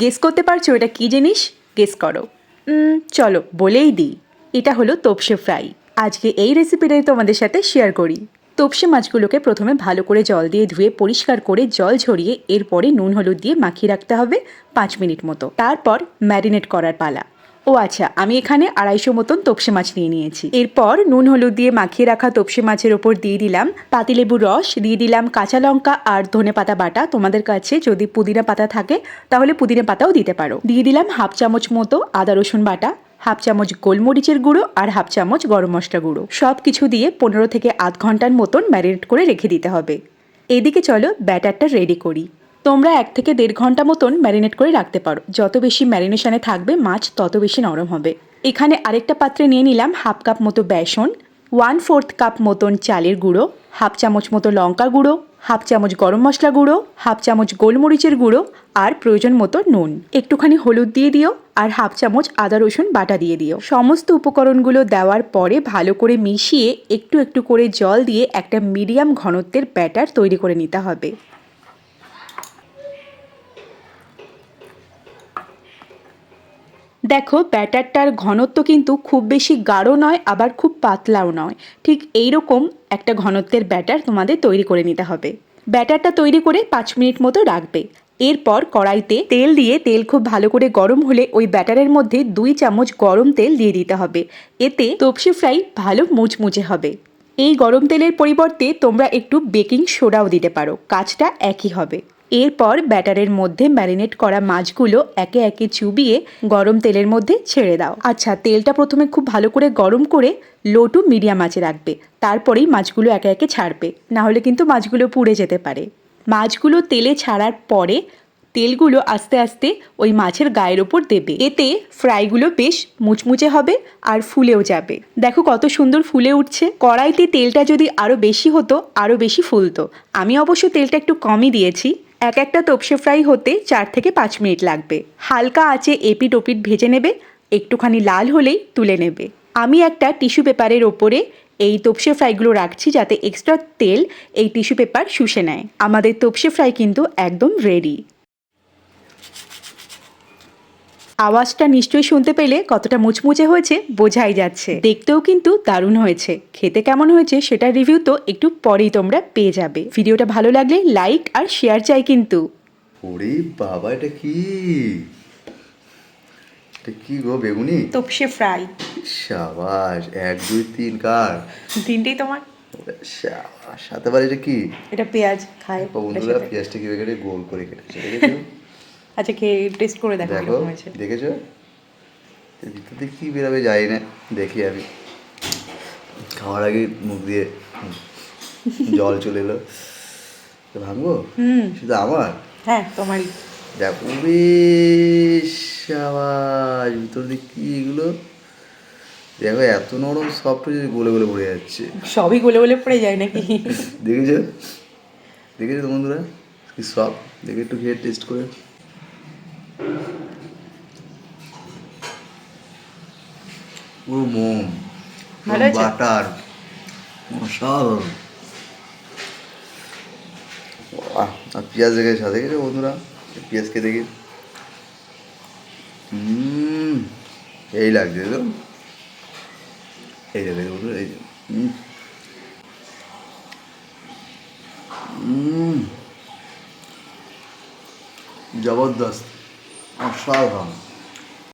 Guess করতে পারছ এটা কী জিনিস? গেস করো। চলো, বলেই দিই। এটা হলো তোপসে ফ্রাই। আজকে এই রেসিপিটাই তোমাদের সাথে শেয়ার করি। তোপসে মাছগুলোকে প্রথমে ভালো করে জল দিয়ে ধুয়ে, পরিষ্কার করে জল ঝরিয়ে, এরপরে নুন, হলুদ দিয়ে মাখিয়ে রাখতে হবে পাঁচ মিনিট মতো। তারপর ম্যারিনেট করার পালা। ও আচ্ছা আমি এখানে আড়াইশো মতন তোপসে মাছ নিয়ে নিয়েছি। এরপর নুন, হলুদ দিয়ে মাখিয়ে রাখা তোপসে মাছের ওপর দিয়ে দিলাম পাতিলেবুর রস, দিয়ে দিলাম কাঁচা লঙ্কা আর ধনে পাতা বাটা। তোমাদের কাছে যদি পুদিনা পাতা থাকে, তাহলে পুদিনা পাতাও দিতে পারো। দিয়ে দিলাম হাফ চামচ মতো আদা, রসুন বাটা, হাফ চামচ গোলমরিচের গুঁড়ো আর হাফ চামচ গরম মশলা গুঁড়ো। সব কিছু দিয়ে পনেরো থেকে আধ ঘণ্টার মতন ম্যারিনেট করে রেখে দিতে হবে। এদিকে চলো ব্যাটারটা রেডি করি। তোমরা এক থেকে দেড় ঘণ্টা মতন ম্যারিনেট করে রাখতে পারো। যত বেশি ম্যারিনেশনে থাকবে, মাছ তত বেশি নরম হবে। এখানে আরেকটা পাত্রে নিয়ে নিলাম হাফ কাপ মতো বেসন ওয়ান ফোর্থ কাপ মতন চালের গুঁড়ো হাফ চামচ মতো লঙ্কা গুঁড়ো হাফ চামচ গরম মশলা গুঁড়ো হাফ চামচ গোলমরিচের গুঁড়ো আর প্রয়োজন মতো নুন। একটুখানি হলুদ দিয়ে দিও আর হাফ চামচ আদা রসুন বাটা দিয়ে দিও। সমস্ত উপকরণগুলো দেওয়ার পরে ভালো করে মিশিয়ে একটু একটু করে জল দিয়ে একটা মিডিয়াম ঘনত্বের ব্যাটার তৈরি করে নিতে হবে। দেখো, ব্যাটারটার ঘনত্ব কিন্তু খুব বেশি গাঢ় নয়, আবার খুব পাতলাও নয়। ঠিক এই রকম একটা ঘনত্বের ব্যাটার তোমাদের তৈরি করে নিতে হবে। ব্যাটারটা তৈরি করে পাঁচ মিনিট মতো রাখবে। এরপর কড়াইতে তেল দিয়ে, তেল খুব ভালো করে গরম হলে ওই ব্যাটারের মধ্যে দুই চামচ গরম তেল দিয়ে দিতে হবে। এতে তপসি ফ্রাই ভালো মুচমুচে হবে। এই গরম তেলের পরিবর্তে তোমরা একটু বেকিং সোডাও দিতে পারো, কাজটা একই হবে। এরপর ব্যাটারের মধ্যে ম্যারিনেট করা মাছগুলো একে একে চুবিয়ে গরম তেলের মধ্যে ছেড়ে দাও। আচ্ছা তেলটা প্রথমে খুব ভালো করে গরম করে লো টু মিডিয়াম আঁচে রাখবে। তারপরেই মাছগুলো একে একে ছাড়বে। না হলে কিন্তু মাছগুলো পুড়ে যেতে পারে। মাছগুলো তেলে ছাড়ার পরে তেলগুলো আস্তে আস্তে ওই মাছের গায়ের ওপর দেবে। এতে ফ্রাইগুলো বেশ মুচমুচে হবে আর ফুলেও যাবে। দেখো কত সুন্দর ফুলে উঠছে। কড়াইতে তেলটা যদি আরও বেশি হতো আরও বেশি ফুলতো। আমি অবশ্য তেলটা একটু কমই দিয়েছি। এক একটা তপসে ফ্রাই হতে চার থেকে পাঁচ মিনিট লাগবে। হালকা আঁচে এপিট ওপিট ভেজে নেবে, একটুখানি লাল হলেই তুলে নেবে। আমি একটা টিস্যু পেপারের ওপরে এই তপসে ফ্রাইগুলো রাখছি যাতে এক্সট্রা তেল এই টিস্যু পেপার শুষে নেয়। আমাদের তপসে ফ্রাই কিন্তু একদম রেডি। আওয়াজটা নিশ্চয়ই শুনতে পেলে কতটা মুচমুচে হয়েছে বোঝাই যাচ্ছে। দেখতেও কিন্তু দারুণ হয়েছে। খেতে কেমন হয়েছে সেটা রিভিউ তো একটু পরেই তোমরা পেয়ে যাবে। ভিডিওটা ভালো লাগলে লাইক আর শেয়ার চাই কিন্তু। ওরে বাবা এটা কি? এটা কি গো বেগুনি? তপসে ফ্রাই। সাবাস এক দুই তিন কার? তিনটেই তোমার? সাথে বার এটা কি? এটা পেঁয়াজ খায়। বন্ধুরা পেঁয়াজটা কেটে গোল করে কেটেছে আচ্ছা খেয়ে টেস্ট করে দেখো দেখো দেখেছ? ভিতর দিয়ে কি বেরাবে যাই না দেখি আমি। খাওয়ার আগে মুখ দিয়ে জল চলে এলো। তো ভাঙবো? হুম। শুধু আমার? হ্যাঁ তোমারই। দেখো বেশ সাবাস ভিতর দিয়ে কি এগুলো? দেখো এত নরম সফট হয়ে গলে গলে পড়ে যাচ্ছে। সবই গলে গলে পড়ে যায় নাকি? দেখেছ? দেখেছ তো বন্ধুরা কি সব দেখে একটু খেয়ে টেস্ট করে। পুরো মোম বাটার অসাধারণ আর পেঁয়াজ দেখে সাথে গেছে বন্ধুরা? পেঁয়াজকে দেখি। এই লাগছে তো এই দেখে বন্ধুরা এই জবরদস্ত অসাধারণ